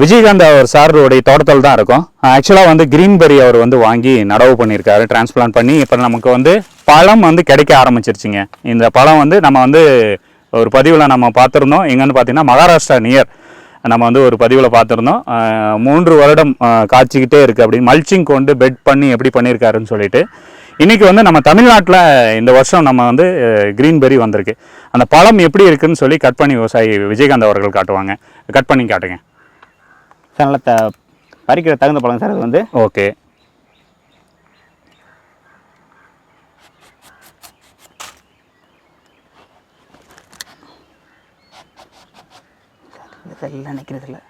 விஜயகாந்த் அவர் சாருடைய தோட்டத்தில் தான் இருக்கும். ஆக்சுவலாக வந்து கிரீன்பெரி அவர் வந்து வாங்கி நடவு பண்ணியிருக்காரு டிரான்ஸ்பிளான்ட் பண்ணி இப்போ நமக்கு வந்து பழம் வந்து கிடைக்க ஆரம்பிச்சிருச்சுங்க. இந்த பழம் வந்து நம்ம வந்து ஒரு பதிவில் நம்ம பார்த்துருந்தோம். எங்கன்னு பார்த்தீங்கன்னா மகாராஷ்டிரா நியர் நம்ம வந்து ஒரு பதிவில் பார்த்துருந்தோம். மூன்று வருடம் காய்ச்சிக்கிட்டே இருக்குது அப்படின்னு மல்ச்சிங் கொண்டு பெட் பண்ணி எப்படி பண்ணியிருக்காருன்னு சொல்லிட்டு. இன்றைக்கி வந்து நம்ம தமிழ்நாட்டில் இந்த வருஷம் நம்ம வந்து கிரீன்பெரி வந்திருக்கு. அந்த பழம் எப்படி இருக்குதுன்னு சொல்லி கட் பண்ணி விவசாயி விஜயகாந்த் அவர்கள் காட்டுவாங்க. கட் பண்ணி காட்டுங்க. நல்லா த பறிக்கிற தகுந்த பழம் சார் அது வந்து. ஓகே. இதெல்லாம் நிற்கிறது இல்லை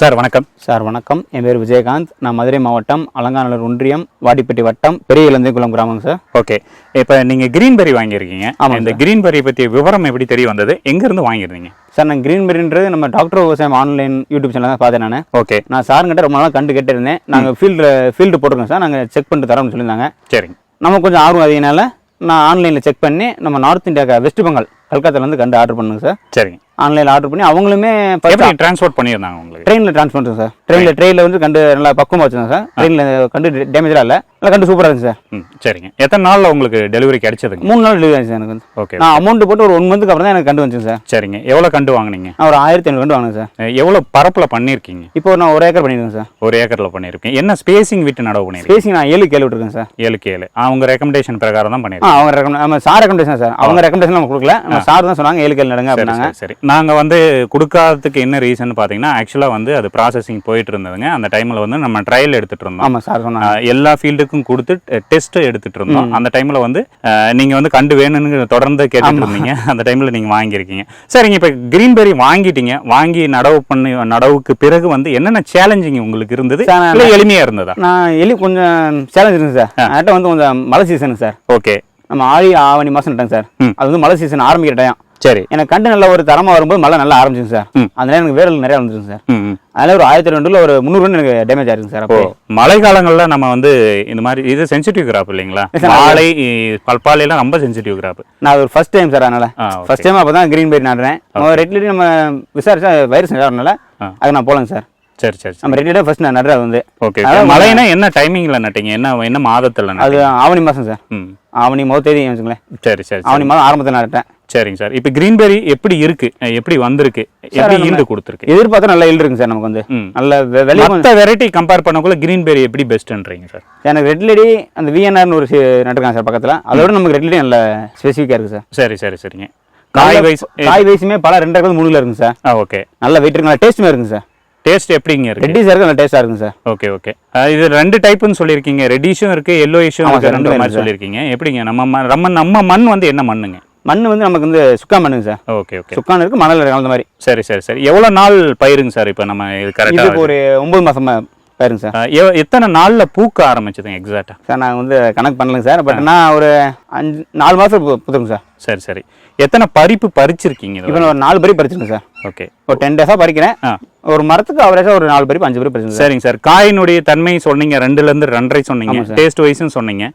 சார் வணக்கம். சார் வணக்கம். என் பேர் விஜயகாந்த். நான் மதுரை மாவட்டம் அலங்காநல்லூர் ஒன்றியம் வாடிப்பட்டி வட்டம் பெரிய இளந்தைக்குளம் கிராமங்க சார். ஓகே. இப்போ நீங்கள் கிரீன்பெரி வாங்கியிருக்கீங்க. இந்த கிரீன்பெரி பற்றிய விவரம் எப்படி தெரிய வந்தது? எங்கேருந்து வாங்கியிருந்தீங்க? சார் நான் கிரீன் பெரின்றது நம்ம டாக்டர் விவசாயம் ஆன்லைன் யூடியூப் சேனல் தான் பார்த்தேன் நான். ஓகே. நான் சாருங்கிட்ட ரொம்ப நாளாக கண்டு கேட்டிருந்தேன். நாங்கள் ஃபீல்டு ஃபீல்டு போட்டிருக்கோம் சார். நாங்கள் செக் பண்ணிட்டு தரோம்னு சொல்லியிருந்தாங்க. சரிங்க. நம்ம கொஞ்சம் ஆர்வம் அதிகனால நான் ஆன்லைனில் செக் பண்ணி நம்ம நார்த் இந்தியா வெஸ்ட் பெங்கால் கல்கத்தாலேருந்து கண்டு ஆர்டர் பண்ணுங்க சார். சரிங்க. ஆன்லைனில் ஆர்டர் பண்ணி அவங்களுமே எப்படி டிரான்ஸ்போர்ட் பண்ணியிருந்தாங்க உங்களுக்கு? ட்ரெயினில் ட்ரான்ஸ்ஃபர் பண்ணுறேன் சார். ட்ரெயினில் ட்ரெயினில் வந்து கண்டு நல்லா பக்குவமாக வச்சுருந்தேன் சார். ட்ரெயினில் கண்டு டேமேஜாக இல்லை. நல்லா கண்டு சூப்பராக இருந்துச்சு சார். ம் சரிங்க. எத்தனை நாளில் உங்களுக்கு டெலிவரி கிடைச்சதுங்க? மூணு நாள் டெலிவரி ஆச்சு சார் எனக்கு வந்து. ஓகே நான் அமௌண்ட் போட்டு ஒரு ஒன் மந்த்துக்கு அப்புறம் தான் எனக்கு கண்டு வந்துச்சு சார். சரிங்க. எவ்வளோ கண்டு வாங்குனீங்க? ஒரு ஆயிரத்தி ஐநூறு கண்டு வாங்கினேன் சார். எவ்வளோ பரப்பில் பண்ணியிருக்கீங்க? இப்போ நான் ஒரு ஏக்கர் பண்ணியிருக்கேன் சார். ஒரு ஏக்கரில் பண்ணியிருக்கீங்க. என்ன ஸ்பேசிங் விட்டு நடவு பண்ணியிருக்கீங்க? பேசி நான் ஏழு கேள்வி விட்டுருக்கேன் சார். ஏழு அவங்க ரெக்கமெண்டேஷன் பிரகாரம் தான் ஆ பண்ணியிருக்கீங்க அவங்க ரெக்கமெண்ட் நம்ம சார் ரெக்கமெண்டேஷன் சார். அவங்க ரெக்கமெண்டேஷன் நம்ம கொடுக்கல. சார் தான் சொன்னாங்க ஏழு கேள்வி நடுங்க அப்படின்னாங்க. சரி நாங்கள் வந்து கொடுக்காததுக்கு என்ன ரீசன் பார்த்தீங்கன்னா ஆக்சுவலாக வந்து அது ப்ராசஸிங் போயிட்டு இருந்ததுங்க. அந்த டைமில் வந்து நம்ம ட்ரையல் எடுத்துட்டு இருந்தோம். ஆமாம் சார் சொன்னாங்க. எல்லா ஃபீல்டுக்கும் கொடுத்து டெஸ்ட் எடுத்துட்டு இருந்தோம். அந்த டைம்ல வந்து ஆஹ் நீங்க வந்து கண்டு வேணும்னு தொடர்ந்து கேட்டுட்டு இருந்தீங்க. அந்த டைம்ல நீங்க வாங்கியிருக்கீங்க. சரிங்க இப்ப கிரீன்பெரி வாங்கிட்டீங்க. வாங்கி நடவு பண்ணி நடவுக்கு பிறகு வந்து என்னென்ன சேலஞ்சிங் உங்களுக்கு இருந்தது? சார், நான் இல்ல எளிமையா இருந்ததா? நான் எலி கொஞ்சம் சேலஞ்ச் இருக்குங்க சார். என்கிட்ட வந்து கொஞ்சம் மழை சீசனுங்க சார். ஓகே. நம்ம ஆடி ஆவணி மாதம் நட்டேங்க சார். அது வந்து மழை சீசன் ஆரம்பிக்கிற டைம் சரி. எனக்கு கண்டு நல்ல ஒரு தரமாக வரும்போது மழை நல்லா ஆரம்பிச்சுங்க சார். அதனால எனக்கு வேரல் நிறையா வந்துருங்க சார். அதனால ஒரு ஆயிரத்தி ரெண்டுல ஒரு முந்நூறு எனக்கு டேமேஜ் ஆயிருங்க சார் அப்போ மழை காலங்கள்ல நம்ம வந்து இந்த மாதிரி இது சென்சிட்டிவ் கிராப் இல்லைங்களா? வாழை பல்பாலை எல்லாம் ரொம்ப சென்சிட்டிவ் கிராப் நான் அது ஒரு ஃபர்ஸ்ட் டைம் சார் அதனால. ஃபர்ஸ்ட் டைம் அப்போ தான் க்ரீன் பேரி நடுறேன் ரெட்லி நம்ம விசாரிச்சா வைரஸ் நடுறதுனால. அதுக்கு நான் போகலங்க சார். சரி சரி நம்ம ரெட்லியே ஃபர்ஸ்ட் நான் நடுறது வந்து. ஓகே மழைனா என்ன டைமிங்ல நட்டீங்க? என்ன என்ன மாதத்துல அது ஆவணி மாதம் சார். ம். ஆவணி முதல் தேதி வச்சுங்களேன். சரி சரி ஆவணி மாதம் ஆரம்பத்தில் நட்டேன் சரிங்க சார். இப்போ கிரீன்பெரி எப்படி இருக்கு? எப்படி வந்திருக்கு? எப்படி ஈல்டு கொடுத்துருக்கு? எதிர்பார்த்தா நல்ல ஈல்டு இருக்குங்க சார் நமக்கு வந்து. நல்ல வெளியே மற்ற வெரைட்டி கம்பேர் பண்ணக்குள்ள கிரீன்பெரி எப்படி பெஸ்ட்ன்றீங்க சார்? எனக்கு ரெட் லேடி அந்த விஎன்ஆர்னு ஒரு நட்டுருக்காங்க சார் பக்கத்தில். அதோட நமக்கு ரெட் லேடி நல்ல ஸ்பெசிஃபிக்காக இருக்குது சார். சரி சரி சரிங்க. காய் வைஸ் காய் வயசுமே பல ரெண்டு மூணுல இருக்குங்க சார். ஓகே. நல்ல வெயிட் இருக்கு நல்ல டேஸ்ட்டுமே இருக்குங்க சார். டேஸ்ட் எப்படிங்க இருக்கு? ரெட்டி சார் நல்ல டேஸ்ட்டாக இருக்குங்க சார். ஓகே ஓகே இது ரெண்டு டைப்புன்னு சொல்லியிருக்கீங்க. ரெட்டிஷும் இருக்கு இருக்கு சார், ரெண்டு மாதிரி இருக்கு சொல்லியிருக்கீங்க. எப்படிங்க? நம்ம நம்ம நம்ம மண் வந்து என்ன மண்ணுங்க? மண் வந்து நமக்கு வந்து சுக்கா மண்ணுங்க சார். ஓகே ஓகே சுக்கான் இருக்கு மணல் இருக்கு அந்த மாதிரி. சரி சரி சரி. எவ்வளோ நாள் பயிருங்க சார் இப்போ நம்ம இது கரெக்டாக ஒரு ஒன்பது மாசமா பாருங்க சார். எத்தனை நாள்ல பூக்க ஆரம்பிச்சதுங்க எக்ஸாக்டா சார் நான் வந்து கணக்கு பண்ணலைங்க சார் பட் நான் ஒரு அஞ்சு நாலு மாதம் புதுங்க சார். சரி சரி. எத்தனை பறிப்பு பறிச்சிருக்கீங்க இப்போ ஒரு நாலு பறி பறிச்சிருக்கேன் சார். ஓகே ஒரு டென் டேஸாக பறிக்கிறேன். ஒரு மரத்துக்கு அவரேஜாக ஒரு நாலு பறிப்பு அஞ்சு பறி பறிச்சிருக்கேன் சார். சரிங்க சார். காயினுடைய தன்மை சொன்னீங்க ரெண்டுல இருந்து ரெண்டரை சொன்னீங்க. டேஸ்ட் வைஸும் சொன்னீங்க.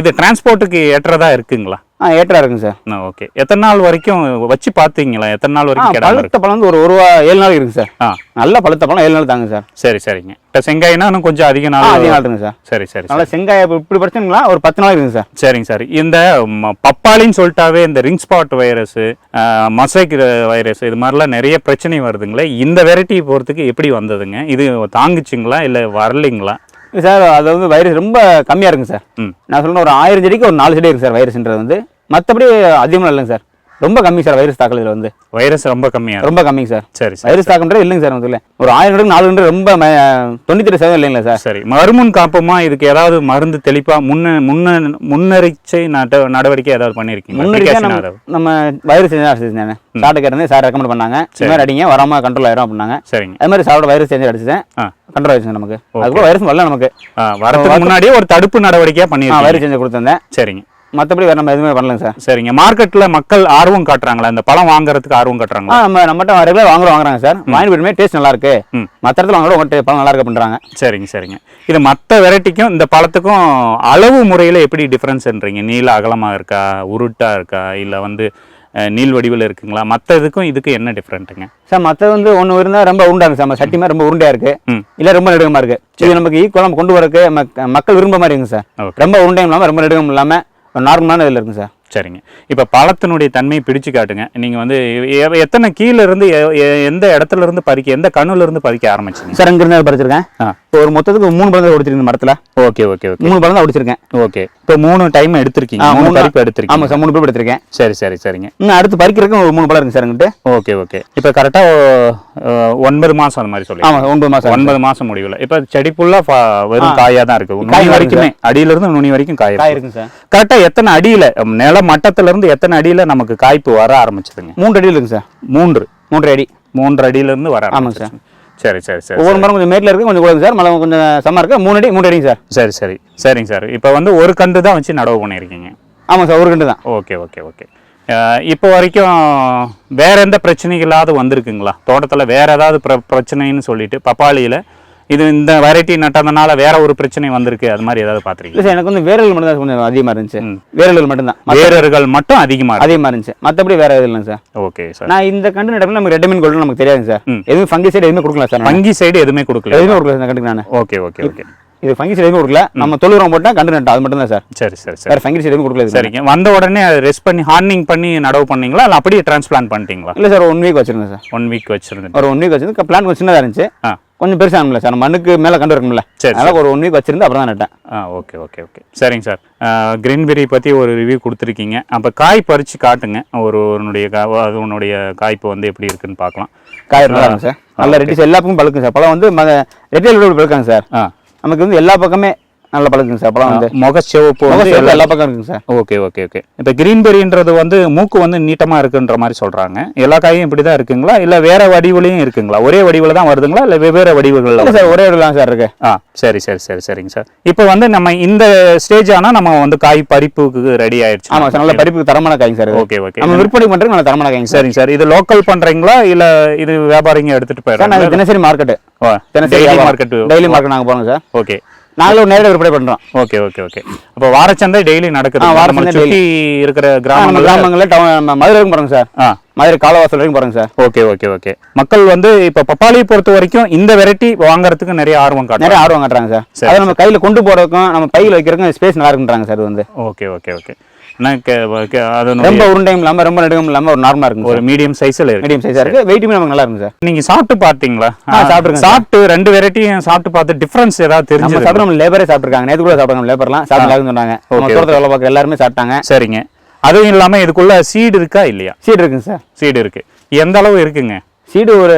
இது டிரான்ஸ்போர்ட்டுக்கு ஏற்றதா இருக்குங்களா? ஆ ஏற்றா இருக்குங்க சார். ஓகே. எத்தனை நாள் வரைக்கும் வச்சு பார்த்தீங்களா எத்தனை நாள் வரைக்கும் பழுத்த பழம் வந்து ஒரு ஒரு ஏழு நாள் இருக்குங்க சார். ஆ. நல்ல பழுத்த பழம் ஏழு நாள் தாங்க சார். சரி சரிங்க. இப்போ செங்காய்னா இன்னும் கொஞ்சம் அதிக நாள் அதிக நாள் இருக்குங்க சார். சரி சரி நல்லா செங்காய இப்ப இப்படி பறிச்சுங்களா ஒரு பத்து நாள் இருக்குங்க சார். சரிங்க சார். இந்த பப்பாளின்னு சொல்லிட்டாவே இந்த ring spot virus mosaic virus இது மாதிரிலாம் நிறைய பிரச்சனை வருதுங்களே இந்த வெரைட்டி போகிறதுக்கு எப்படி வந்ததுங்க? இது தாங்குச்சுங்களா இல்லை வரலைங்களா? சார் அது வந்து வைரஸ் ரொம்ப கம்மியாக இருக்குங்க சார். ம். நான் சொல்றேன் ஒரு ஆயிரம் செடிக்கு ஒரு நாலு செடி இருக்கு சார் வைரஸ்ன்றது வந்து. மற்றபடி அதிகமாக இல்லைங்க சார். ரொம்ப கம்மி சார் வைரஸ் தாக்கல் இதில் வந்து. வைரஸ் ரொம்ப கம்மியாக ரொம்ப கம்மிங்க சார். சரி வைரஸ் தாக்கம்ன்றது இல்லைங்க சார் வந்து ஒரு ஆயிரம் நாலு கணக்கு ரொம்ப தொண்ணூத்தி சதவீதம் இல்லைங்களா சார்? சரி மறுமுன் காப்பமா? இதுக்கு ஏதாவது மருந்து தெளிப்பா? முன்ன முன்ன முன்னெச்சரிக்கை நட நடவடிக்கை ஏதாவது பண்ணிருக்கீங்க முன்னாடியே நம்ம வைரஸ் செஞ்சு சாப்பிட்டு கேட்டது சார் ரெக்கமெண்ட் பண்ணாங்க. இந்த மாதிரி அடிங்க வராம கண்ட்ரோல் ஆயிரும் அப்படின்னாங்க. சரிங்க. அது மாதிரி சாப்பிட வைரஸ் செஞ்சு அடிச்சேன் கண்ட்ரோல் ஆயிடுச்சு நமக்கு. அதுக்கப்புறம் வைரஸ் வரல நமக்கு. வரதுக்கு முன்னாடியே ஒரு தடுப்பு நடவடிக்கையா ஆ பண்ணிருக்கீங்க வைரஸ் செஞ்சு கொடுத்துருந்தேன். சரிங்க. மற்றபடி வேறு நம்ம எதுவுமே பண்ணலங்க சார். சரிங்க. மார்க்கெட்ல மக்கள் ஆர்வம் காட்டுறாங்களா? இந்த பழம் வாங்குறதுக்கு ஆர்வம் காட்டுறாங்களா? நம்ம நம்மகிட்ட ரெகுலர் வாங்குறோம் வாங்குறாங்க சார். வாங்கி போயிடுமே டேஸ்ட் நல்லா இருக்கு. மற்ற இடத்துல வாங்குறோம் உங்கள்கிட்ட பழம் நல்லா இருக்கு பண்ணுறாங்க சரிங்க சரிங்க. இது மற்ற வெரைட்டிக்கும் இந்த பழத்துக்கும் அளவு முறையில் எப்படி டிஃப்ரென்ஸ்ன்றீங்க நீள அகலமாக இருக்கா? உருட்டா இருக்கா? இல்லை வந்து நீள் வடிவில் இருக்குங்களா? மற்ற இதுக்கும் இதுக்கு என்ன டிஃப்ரெண்ட்டுங்க சார் மற்றது வந்து ஒன்று இருந்தால் ரொம்ப உருண்டாங்க சார். நம்ம சட்டி மாதிரி ரொம்ப உருண்டையா இருக்கு. இல்லை ரொம்ப நெடுகமாக இருக்கு. இது நமக்கு ஈக்குவலாக கொண்டு வரக்கு மக்க- மக்கள் விரும்ப மாதிரி இருக்குங்க சார் ரொம்ப உருண்டையும் இல்லாமல் ரொம்ப நெடுகம் இல்லாமல் நார்மலான இதில் இருக்குங்க சார். சரிங்க. இப்போ பழத்தினுடைய தன்மையை பிடிச்சு காட்டுங்க. நீங்கள் வந்து எத்தனை கீழ இருந்து எ- எ- எந்த இடத்துல இருந்து பறிக்க எந்த கண்ணுல இருந்து பறிக்க ஆரம்பிச்சிங்க? சார் இங்கிருந்து பறிச்சிருக்கேன். ஆ. இப்போ ஒரு மொத்தத்துக்கு மூணு பழம் ஒடிச்சிருக்கேன் மரத்தில். Okay okay okay. மூணு பழம் தான் ஒடிச்சிருக்கேன். ஓகே. இப்போ மூணு டைம் எடுத்திருக்கீங்க. மூணு பறிப்பு எடுத்திருக்கீங்க. ஆமாம் சார் மூணு பேர் எடுத்திருக்கேன். சரி சரி சரிங்க. இன்னும் அடுத்து பறிக்கிறதுக்கு ஒரு மூணு பழம் இருக்குங்க சார் எங்கிட்ட. Okay okay. இப்போ கரெக்டாக ஒன்பது மாதம் அந்த மாதிரி சொல்லி ஆமாம் ஒன்பது மாதம் ஒன்பது மாசம் முடிவில் இப்போ செடி ஃபுல்லா ஃபா- வெறும் காயா தான் இருக்கு. நுனி வரைக்குமே. அடியில இருந்து நுனி வரைக்கும் காய் காய் இருக்கு இருக்குங்க சார். கரெக்டா எத்தனை அடியில ம், நில மட்டத்துல இருந்து எத்தனை அடியில நமக்கு காய்ப்பு வர ஆரம்பிச்சதுங்க? மூன்று அடியில் இருக்குங்க சார். மூன்று. மூன்று அடி. மூன்று அடியில இருந்து வர ஆமாங்க ஆரம்பிச்சிருச்சு. சரி. சரி சரி ஒவ்வொரு மரம் கொஞ்சம் மேட்டில் இருக்கு கொஞ்சம் கூடங்க சார். மழை கொஞ்சம் சமமாக இருக்கு. மூணு அடி மூணு அடிங்க சார். சரி சரி. சரிங்க சார். இப்போ வந்து ஒரு கன்று தான் வச்சு நடவு பண்ணியிருக்கீங்க. ஆமாம் சார் ஒரு கண்டு தான். Okay okay okay. இப்போ வரைக்கும் வேற எந்த பிரச்சனைகளாவது வந்திருக்குங்களா? தோட்டத்தில் வேற ஏதாவது பிர பிரச்சனைன்னு சொல்லிட்டு பப்பாளியில் இது இந்த வெரைட்டி நட்டதுனால வேற ஒரு பிரச்சனை வந்திருக்கு. அது மாதிரி ஏதாவது இல்லை பார்த்துருக்கீங்க சார் எனக்கு வந்து வேரல் மட்டும் தான் கொஞ்சம் அதிகமாக இருந்துச்சு. வேரல்கள் மட்டும்தான். வேரர்கள் மட்டும் அதிகமாக இருக்கு. அதிகமாக இருந்துச்சு. மற்றபடி வேற எதுவும் இல்லைங்க சார். Okay sir. நான் இந்த கண்டு நடப்பில் நமக்கு ரெட் மீன் கோல்டு நமக்கு தெரியாதுங்க சார். எதுவும் ஃபங்கி சைடு எதுவுமே கொடுக்கல சார். வங்கி சைடு எதுவுமே கொடுக்கல. எதுவுமே கொடுக்கல இந்த கண்டுக்கு நான். Okay okay okay. இது ஃபங்கி சைடு எதுவுமே கொடுக்கல. நம்ம தொழுவுரம் போட்டால் கண்டு நட்டோம் அது மட்டும் தான் சார். சரி சரி சரி. ஃபங்கி சைடு எதுவும் கொடுக்கல. சரிங்க. வந்த உடனே ரெஸ்ட் பண்ணி ஹார்னிங் பண்ணி நடவு பண்ணீங்களா? இல்லை அப்படியே டிரான்ஸ்பிளான்ட் பண்ணிட்டீங்களா? இல்லை சார் ஒன் வீக் வச்சிருந்தேன் சார். ஒன் வீக் வச்சிருந்தேன் ஒரு ஒன் வீக் வச்சிருந்து பிளான் கொஞ்சம் சின்னதாக இருந்துச்சு. கொஞ்சம் பெருசாக ஆகல சார். மண்ணுக்கு மேலே கண்டு இருக்கும்ல சரி, அதனால ஒரு ஒன் வீக் வச்சிருந்து அப்புறம் தான் நட்டேன். ஆ ஓகே ஓகே ஓகே. சரிங்க சார். கிரீன்பெரி பற்றி ஒரு ரிவ்யூ கொடுத்துருக்கீங்க. அப்போ காய் பறித்து காட்டுங்க. ஒரு உன்னுடைய அது உன்னுடைய காய்ப்பு வந்து எப்படி இருக்குன்னு பார்க்கலாம் காய் நல்லா சார். நல்ல ரெட்டிஸ் எல்லா பக்கமும் பழுக்கும் சார். பழம் வந்து ரெட்டியல் பழுக்காங்க சார். ஆ. நமக்கு வந்து எல்லா பக்கமே நல்ல பழுக்குங்க சார். பழம் வந்து முக சிவப்பு வந்து எல்லா பக்கம் இருக்குங்க சார். Okay okay okay. இப்போ கிரீன்பெரின்றது வந்து மூக்கு வந்து நீட்டமாக இருக்குன்ற மாதிரி சொல்கிறாங்க எல்லா காயும் இப்படி தான் இருக்குங்களா? இல்லை வேற வடிவுலையும் இருக்குங்களா? ஒரே வடிவில் தான் வருதுங்களா? இல்லை வெவ்வேறு வடிவுகளில் சார் ஒரே இடத்துல சார் இருக்கு. ஆ சரி சரி சரி சரிங்க சார். இப்போ வந்து நம்ம இந்த ஸ்டேஜ் ஆனால் நம்ம வந்து காய் பறிப்புக்கு ரெடி ஆயிடுச்சு. ஆமாம் சார் நல்ல பறிப்புக்கு தரமான காய்ங்க சார். Okay okay. நம்ம விற்பனை பண்ணுறதுக்கு நல்ல தரமான காய்ங்க சார். சரிங்க சார். இது லோக்கல் பண்றீங்களா? இல்ல இது வியாபாரிங்க நாங்கள் போயிடுறாங்க தினசரி மார்க்கெட்டு தினசரி மார்க்கெட் டெய்லி மார்க்கெட் நாங்கள் போகிறோம் சார். ஓகே. நாங்களும் நேரடி விற்பனை பண்ணுறோம் ஓகே ஓகே ஓகே. அப்போ வாரச்சந்தை டெய்லி நடக்குது. வாரச்சந்தை சுத்தி இருக்கிற கிராமங்கள் கிராமங்களில் டவுன் நம்ம மதுரை வரைக்கும் போகிறோங்க சார். ஆ. மதுரை காலவாசல் வரைக்கும் போகிறோங்க சார். Okay okay okay. மக்கள் வந்து இப்ப பப்பாளியை பொறுத்த வரைக்கும் இந்த வெரைட்டி வாங்குறதுக்கு நிறைய ஆர்வம் நிறைய காட்டுறாங்க ஆர்வம் காட்டுறாங்க சார். அதை நம்ம கையில் கொண்டு போகிறதுக்கும் நம்ம பையில் வைக்கிறதுக்கும் ஸ்பேஸ் நல்லா இருக்குன்றாங்க சார் வந்து. Okay okay okay. ரொம்ப உருண்டையும் இல்லாமல் ரொம்ப நெடுகும் இல்லாமல் ஒரு நார்மலாக இருக்குங்க ஒரு மீடியம் சைஸ்ல இருக்கு. மீடியம் சைஸாக இருக்குது வெயிட்டுமே நமக்கு நல்லா இருக்குங்க சார். நீங்க சாப்பிட்டு பார்த்தீங்களா? ஆ, சாப்பிட்டிருக்கேன் சாப்பிட்டு ரெண்டு வெரைட்டியும் சாப்பிட்டு பார்த்து டிஃபரன்ஸ் ஏதாவது நம்ம தெரிஞ்சது சாப்பிட்டு நம்ம லேபரே சாப்பிட்ருக்காங்க நேற்று கூட சாப்பிட்றாங்க லேபர்லாம் சாப்பிட்டு இருக்குன்னு சொன்னாங்க. தோட்டத்தில் வேலை பார்க்குற எல்லாருமே சாப்பிட்டாங்க. சரிங்க. அதுவும் இல்லாம இதுக்குள்ள சீடு இருக்கா இல்லையா? சீடு இருக்குங்க சார். சீடு இருக்கு. எந்த அளவு இருக்குங்க? சீடு ஒரு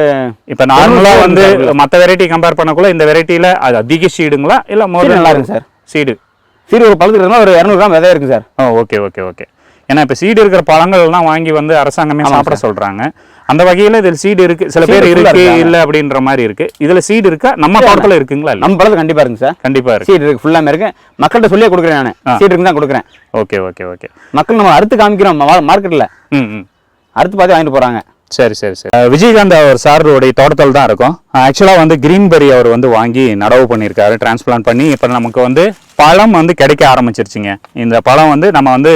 இப்ப நார்மலா வந்து இருக்கு. மத்த வெரைட்டி கம்பேர் பண்ணக்குள்ள இந்த வெரைட்டில அது அதிக சீடுங்களா இல்ல நல்லா இருக்கு சார். சீடு சீடு ஒரு பழுத்து இருந்தால் ஒரு இரநூறு கிராம் விதை இருக்கு சார். ஓ ஓகே ஓகே ஓகே ஏன்னா இப்ப சீடு இருக்கிற பழங்கள் எல்லாம் வாங்கி வந்து அரசாங்கமே சாப்பிட சொல்றாங்க. அந்த வகையில இதுல சீடு இருக்கு சில பேர் இருக்கு. இல்ல அப்படின்ற மாதிரி இருக்கு. இதுல சீடு இருக்கா? நம்ம தோட்டத்துல இருக்குங்களா நம்ம பழத்து கண்டிப்பாக இருக்குங்க சார். கண்டிப்பா இருக்கு. சீடு இருக்கு ஃபுல்லாமே இருக்கு. மக்கள்கிட்ட சொல்லியே கொடுக்குறேன் நான். சீடு இருக்குன்னு தான் கொடுக்குறேன். ஓகே ஓகே ஓகே மக்கள் நம்ம அறுத்து காமிக்கிறோம் மார்க்கெட்டில் ம் ம். அறுத்து பார்த்து வாங்கிட்டு போகிறாங்க சரி சரி சரி. விஜயகாந்த் அவர் சாருடைய தோட்டத்தில் தான் இருக்கும். ஆக்சுவலாக வந்து கிரீன்பெரி அவர் வந்து வாங்கி நடவு பண்ணியிருக்காரு டிரான்ஸ்பிளான்ட் பண்ணி. இப்போ நமக்கு வந்து பழம் வந்து கிடைக்க ஆரம்பிச்சிருச்சுங்க. இந்த பழம் வந்து நம்ம வந்து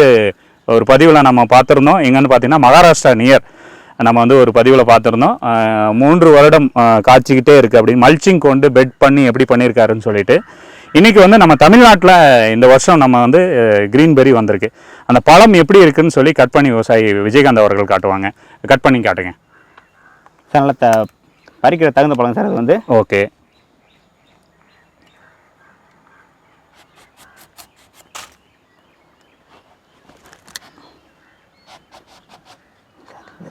ஒரு பதிவில் நம்ம பார்த்துருந்தோம். எங்கன்னு பார்த்தீங்கன்னா மகாராஷ்டிரா நியர் நம்ம வந்து ஒரு பதிவில் பார்த்துருந்தோம். மூன்று வருடம் காய்ச்சிக்கிட்டே இருக்குது அப்படின்னு. மல்ச்சிங் கொண்டு பெட் பண்ணி எப்படி பண்ணியிருக்காருன்னு சொல்லிட்டு. இன்னைக்கு வந்து நம்ம தமிழ்நாட்டில் இந்த வருஷம் நம்ம வந்து கிரீன்பெரி வந்திருக்கு. அந்த பழம் எப்படி இருக்குன்னு சொல்லி கட் பண்ணி விவசாயி விஜயகாந்த் அவர்கள் காட்டுவாங்க. கட் பண்ணி காட்டுங்க. சார் நல்லா த பறிக்கிற தகுந்த பழம் சார் அது வந்து. ஓகே.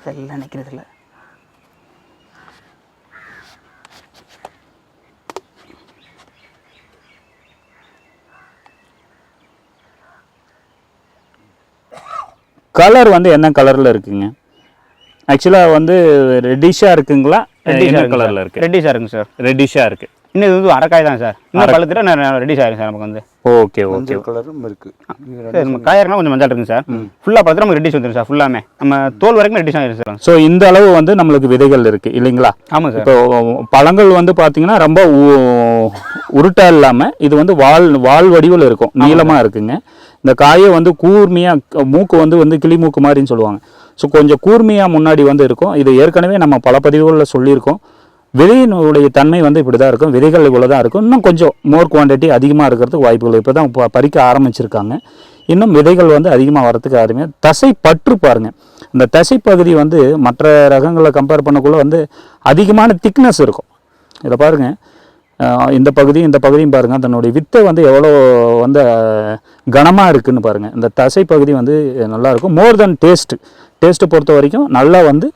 இதெல்லாம் நிற்கிறது இல்லை கலர் வந்து என்ன கலரில் இருக்குங்க? ஆக்சுவலாக வந்து ரெட்டிஷாக இருக்குங்களா? என்ன கலரில் இருக்கு? ரெட்டிஷாக இருக்குங்க சார் ரெட்டிஷாக இருக்கு. இன்னும் இது வந்து அரைக்காய் தான் சார். இன்னும் பழுத்துட்டு ரெடியூஸ் ஆயிரும் சார் நமக்கு வந்து. Okay okay. கலரும் இருக்கு. சார் நம்ம காயறனா கொஞ்சம் மஞ்சள் இருக்குங்க சார். ஃபுல்லாக பார்த்துட்டு நமக்கு ரெடியூஸ் வந்துடும் சார் ஃபுல்லாமே நம்ம தோல் வரைக்கும் ரெடியூஸ் ஆயிரும் சார். ஸோ இந்த அளவு வந்து நம்மளுக்கு விதைகள் இருக்கு இல்லைங்களா? ஆமாம் சார். இப்போ பழங்கள் வந்து பார்த்தீங்கன்னா ரொம்ப உ- உருட்டா இல்லாமல் இது வந்து வால் வால் வடிவில் இருக்கும் நீளமாக இருக்குங்க. இந்த காயை வந்து கூர்மையாக மூக்கு வந்து வந்து கிளி மூக்கு மாதிரின்னு சொல்லுவாங்க. ஸோ கொஞ்சம் கூர்மையாக முன்னாடி வந்து இருக்கும். இது ஏற்கனவே நம்ம பல பதிவுகளில் சொல்லியிருக்கோம். விதையினுடைய தன்மை வந்து இப்படி தான் இருக்கும். விதைகள் இவ்வளோ தான் இருக்கும். இன்னும் கொஞ்சம் மோர் குவான்டிட்டி அதிகமாக இருக்கிறதுக்கு வாய்ப்புகள் இப்போ தான் பறிக்க ஆரம்பிச்சிருக்காங்க. இன்னும் விதைகள் வந்து அதிகமாக வரத்துக்கு ஆரம்பி தசை பற்று பாருங்கள் இந்த தசை பகுதி வந்து மற்ற ரகங்களை கம்பேர் பண்ணக்குள்ளே வந்து அதிகமான திக்னஸ் இருக்கும். இதை பாருங்கள் இந்த பகுதியும் இந்த பகுதியும் பாருங்கள் தன்னுடைய வித்தை வந்து எவ்வளோ வந்து கனமாக இருக்குதுன்னு பாருங்கள் இந்த தசை பகுதி வந்து நல்லாயிருக்கும் மோர் தென் டேஸ்ட்டு டேஸ்ட்டை பொறுத்த வரைக்கும் நல்லா வந்து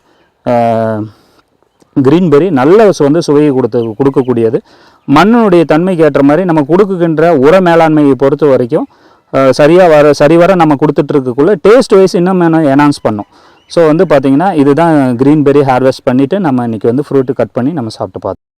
கிரீன்பெரி நல்ல வந்து சுவையை கொடுத்து கொடுக்கக்கூடியது. மண்ணினுடைய தன்மைக்கு ஏற்ற மாதிரி நம்ம கொடுக்குகின்ற உர மேலாண்மையை பொறுத்த வரைக்கும் சரியாக வர சரிவர நம்ம கொடுத்துட்ருக்கக்குள்ளே டேஸ்ட் வைஸ் இன்னும் என்ஹான்ஸ் பண்ணும். ஸோ வந்து பார்த்திங்கன்னா இதுதான் கிரீன்பெரி ஹார்வெஸ்ட் பண்ணிவிட்டு நம்ம இன்றைக்கி வந்து ஃப்ரூட்டு கட் பண்ணி நம்ம சாப்பிட்டு பார்த்தோம்